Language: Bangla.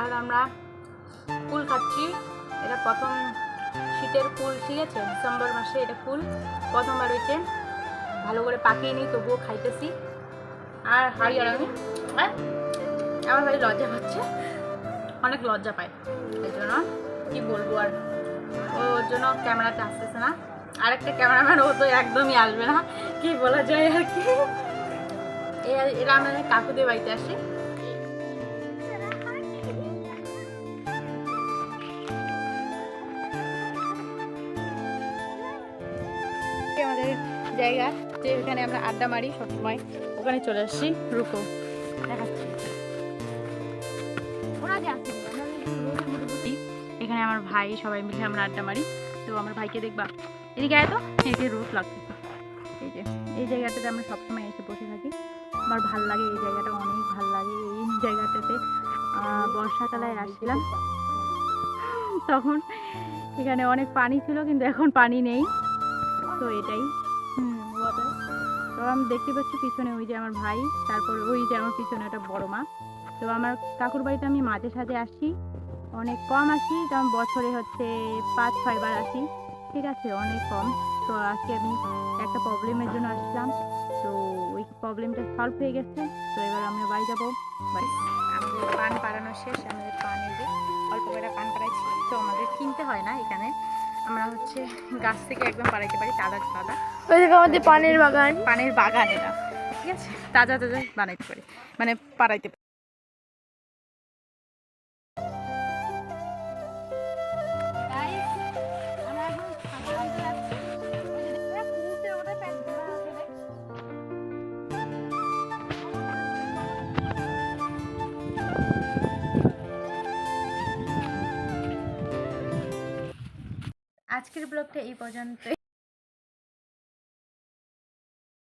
আর আমরা কুল খাচ্ছি এটা প্রথম শীতের কুল ঠিক আছে? ডিসেম্বর মাসে এটা কুল প্রথমবার হয়েছে। ভালো করে পাকিয়ে নিই তবুও খাইতেছি। আর হাই আর আমি আর আমার ভাই লজ্জা পাচ্ছে। অনেক লজ্জা পায়। এই জন্য কী বলব আর? ওর জন্য ক্যামেরাতে আসতেছে না। আরেকটা ক্যামেরাম্যান ও তো একদমই আসবে না। কি বলা যায় আর কি? এরা আমাদের কাকুদের বাড়িতে আসে। এই আমাদের জায়গা যে এখানে আমরা আড্ডা মারি সবসময়। ওখানে চলে আসছি রুকো। দেখাচ্ছি। এখানে আমার ভাই, সবাই মিলে আমরা আড্ডা মারি। তো আমার ভাইকে দেখবা। এদিকে আয় তো। এদিকে রোদ লাগতেছে এই যে, এই জায়গাটাতে আমরা সবসময় এসে বসে থাকি। আমার ভালো লাগে এই জায়গাটা, অনেক ভালো লাগে এই জায়গাটাতে। বর্ষাকালে আসছিলাম। তখন এখানে অনেক পানি ছিল, কিন্তু এখন পানি নেই। তো এটাই। তো আমি দেখতে পাচ্ছি পিছনে ওই যে আমার ভাই, তারপর ওই যে আমার পিছনে একটা বড় মা। তো আমার কাকুর বাড়িতে আমি মাঝে সাঝে আসি, অনেক কম আসি কারণ বছরে হচ্ছে পাঁচ ছয়বার আসি। ঠিক আছে, অনেক কম। তো আজকে আমি একটা প্রবলেমের জন্য আসলাম। তো ওই প্রবলেমটা সলভ হয়ে গেছে। তো এবার আমরা বাড়ি যাব। বাড়ি আমাদের পান পাড়ানো শেষ, আমাদের পান এই যে অল্প করে পান পাড়াইছি তো আমাদের কিনতে হয় না এখানে। আমরা হচ্ছে গাছ থেকে একদম পাড়াইতে পারি তাজা তাজা। ওই দেখো আমাদের পানের বাগান। পানের বাগান এটা ঠিক আছে? তাজা তাজা বানাইতে পারি মানে পাড়াইতে পারি। আজকের ব্লগটা এই পর্যন্ত